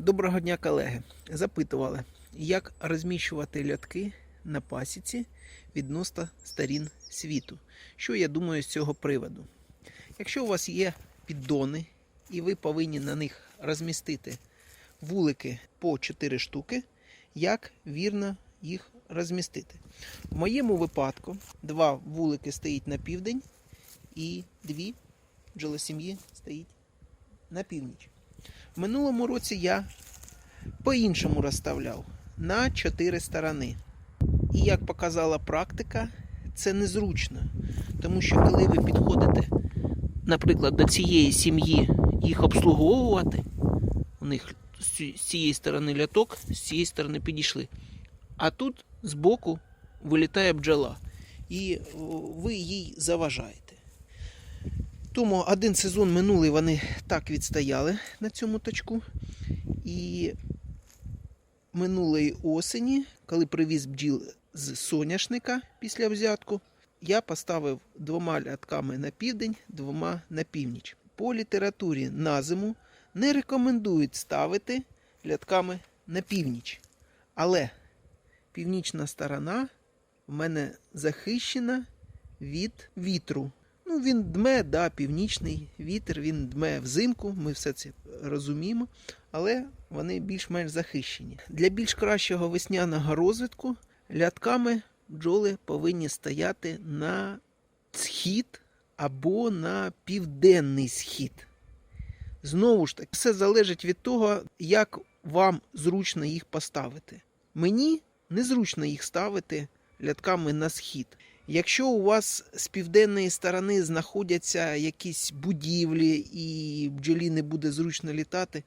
Доброго дня, колеги. Запитували, як розміщувати льотки на пасіці відносно сторін світу. Що я думаю з цього приводу? Якщо у вас є піддони, і ви повинні на них розмістити вулики по 4 штуки, як вірно їх розмістити? В моєму випадку два вулики стоїть на південь і дві бджолосім'ї стоїть на північ. Минулому році я по-іншому розставляв на чотири сторони. І як показала практика, це незручно. Тому що коли ви підходите, наприклад, до цієї сім'ї їх обслуговувати, у них з цієї сторони ляток, з цієї сторони підійшли. А тут збоку вилітає бджола, і ви їй заважаєте. Тому один сезон минулий вони так відстояли на цьому точку. І минулої осені, коли привіз бджіл з соняшника після взятку, я поставив двома лятками на південь, двома на північ. По літературі на зиму не рекомендують ставити лятками на північ. Але північна сторона в мене захищена від вітру. Він дме, да, північний вітер, він дме взимку, ми все це розуміємо, але вони більш-менш захищені. Для більш кращого весняного розвитку лятками бджоли повинні стояти на схід або на південний схід. Знову ж таки, все залежить від того, як вам зручно їх поставити. Мені незручно їх ставити лятками на схід. Якщо у вас з південної сторони знаходяться якісь будівлі і бджолі не буде зручно літати,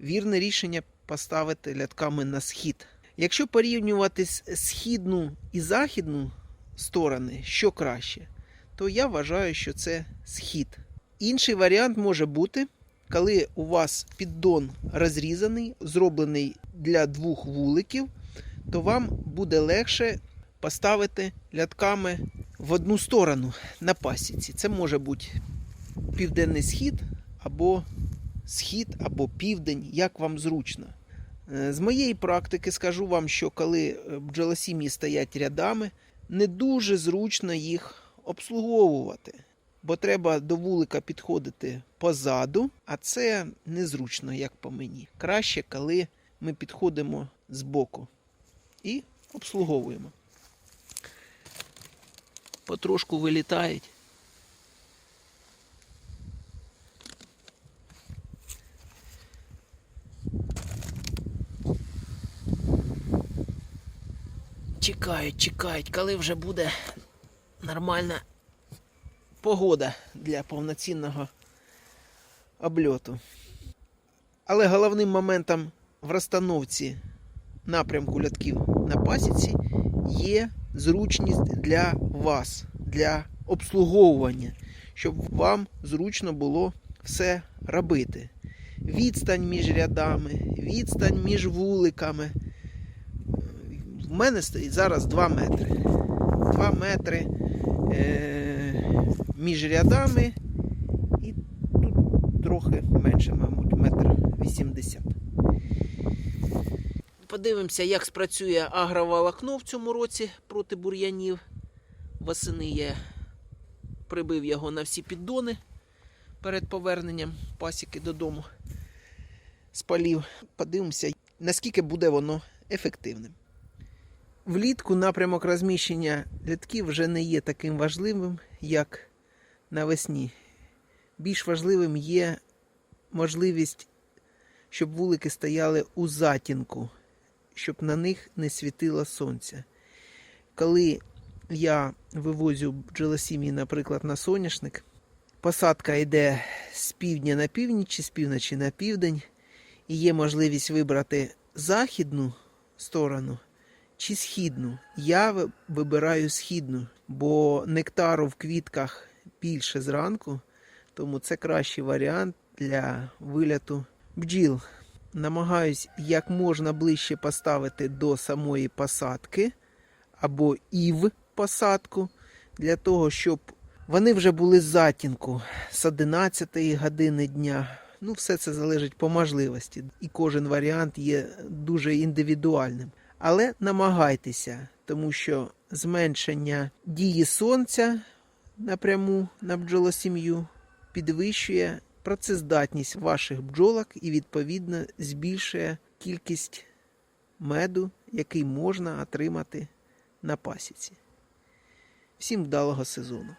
вірне рішення поставити лятками на схід. Якщо порівнювати східну і західну сторони, що краще, то я вважаю, що це схід. Інший варіант може бути, коли у вас піддон розрізаний, зроблений для двох вуликів, то вам буде легше поставити лятками в одну сторону на пасіці. Це може бути південний схід або схід, або південь, як вам зручно. Е, З моєї практики скажу вам, що коли е, бджолосім'ї стоять рядами, не дуже зручно їх обслуговувати, бо треба до вулика підходити позаду, а це незручно, як по мені. Краще, коли ми підходимо збоку і обслуговуємо. Потрошку вилітають. Чекають, чекають, коли вже буде нормальна погода для повноцінного обльоту. Але головним моментом в розстановці напрямку лятків на пасіці є зручність для вас, для обслуговування, щоб вам зручно було все робити. Відстань між рядами, відстань між вуликами. В мене стоїть зараз 2 метри. 2 метри е- між рядами і тут трохи менше, мабуть, метр 80. Подивимося, як спрацює агроволокно в цьому році проти бур'янів. Восени я прибив його на всі піддони перед поверненням пасіки додому з полів. Подивимося, наскільки буде воно ефективним. Влітку напрямок розміщення літків вже не є таким важливим, як навесні. Більш важливим є можливість, щоб вулики стояли у затінку, щоб на них не світило сонце. Коли я вивозю бджолосім'ї, наприклад, на соняшник, посадка йде з півдня на північ, чи з півночі на південь, і є можливість вибрати західну сторону чи східну. Я вибираю східну, бо нектару в квітках більше зранку, тому це кращий варіант для виляту бджіл. Намагаюсь як можна ближче поставити до самої посадки або і в посадку, для того, щоб вони вже були з затінку з 11 години дня Ну, все це залежить по можливості, і кожен варіант є дуже індивідуальним. Але намагайтеся, тому що зменшення дії сонця напряму на бджолосім'ю підвищує працездатність ваших бджолок і, відповідно, збільшує кількість меду, який можна отримати на пасіці. Всім вдалого сезону!